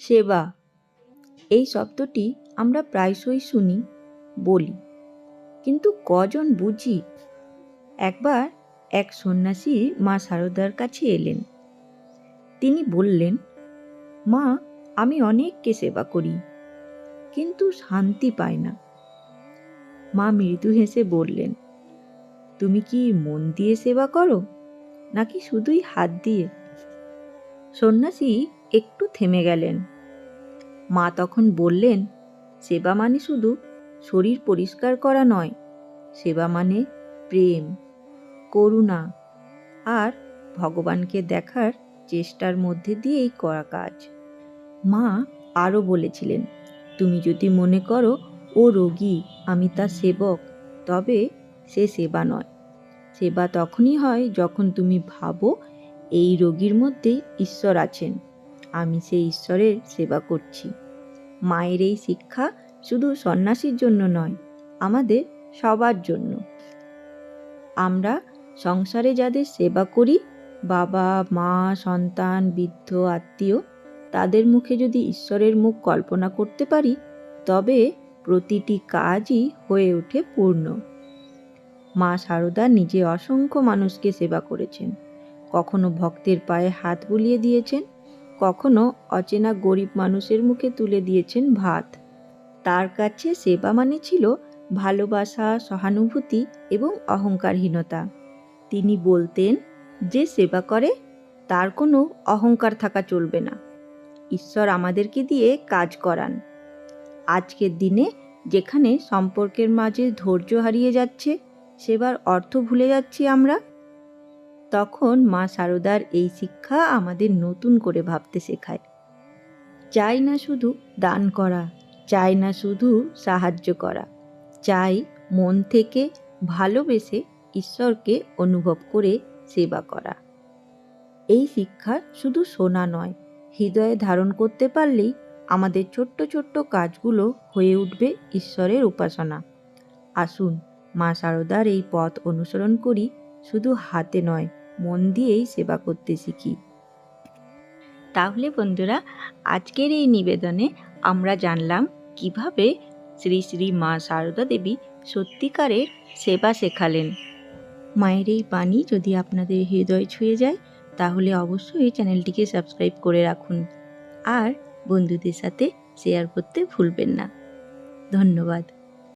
সেবা। এই শব্দটি আমরা প্রায়শই শুনি, বলি। কিন্তু কজন বুঝি? একবার এক সন্ন্যাসী মা সারদার কাছে এলেন। তিনি বললেন, মা, আমি অনেককে সেবা করি, কিন্তু শান্তি পাই না। মা মৃদু হেসে বললেন, তুমি কি মন দিয়ে সেবা করো, নাকি শুধুই হাত দিয়ে? সন্ন্যাসী একটু থেমে গেলেন। মা তখন বললেন, সেবা মানে শুধু শরীর পরিষ্কার করা নয়, সেবা মানে প্রেম, করুণা আর ভগবানকে দেখার চেষ্টার মধ্যে দিয়েই করা কাজ। মা আরও বলেছিলেন, তুমি যদি মনে করো, ও রোগী, আমি তার সেবক, তবে সে সেবা নয়। সেবা তখনই হয় যখন তুমি ভাবো, এই রোগীর মধ্যে ঈশ্বর আছেন। আমি সেই ঈশ্বরের সেবা করছি। মায়ের এই শিক্ষা শুধু সন্ন্যাসীর জন্য নয়, আমাদের সবার জন্য। আমরা সংসারে যাদের সেবা করি, বাবা, মা, সন্তান, বৃদ্ধ, আত্মীয়, তাদের মুখে যদি ঈশ্বরের মুখ কল্পনা করতে পারি, তবে প্রতিটি কাজই হয়ে ওঠে পূর্ণ। মা শারদা নিজে অসংখ্য মানুষকে সেবা করেছেন। কখনো ভক্তের পায়ে হাত বুলিয়ে দিয়েছেন কখনো অচেনা গরিব মানুষের মুখে তুলে দিয়েছেন ভাত। তার কাছে সেবা মানে ছিল ভালোবাসা, সহানুভূতি এবং অহংকারহীনতা। তিনি বলতেন, যে সেবা করে, তার কোনো অহংকার থাকা চলবে না। ঈশ্বর আমাদেরকে দিয়ে কাজ করান। আজকের দিনে যেখানে সম্পর্কের মাঝে ধৈর্য হারিয়ে যাচ্ছে, সেবার অর্থ ভুলে যাচ্ছি আমরা। তখন মা সারদার এই শিক্ষা আমাদের নতুন করে ভাবতে শেখায়। চাই না শুধু দান করা, চাই না শুধু সাহায্য করা, চাই মন থেকে ভালোবেসে ঈশ্বরকে অনুভব করে সেবা করা। এই শিক্ষা শুধু শোনা নয়, হৃদয়ে ধারণ করতে পারলেই আমাদের ছোট্ট ছোট্ট কাজগুলো হয়ে উঠবে ঈশ্বরের উপাসনা। আসুন মা সারদার এই পথ অনুসরণ করি শুধু হাতে নয়, মন দিয়েই সেবা করতে শিখি। তাহলে বন্ধুরা, আজকের এই নিবেদনে আমরা জানলাম কীভাবে শ্রী শ্রী মা শারদা দেবী সত্যিকারের সেবা শেখালেন। মায়ের এই বাণী যদি আপনাদের হৃদয় ছুঁয়ে যায়, তাহলে অবশ্যই চ্যানেলটিকে সাবস্ক্রাইব করে রাখুন। আর বন্ধুদের সাথে শেয়ার করতে ভুলবেন না। ধন্যবাদ।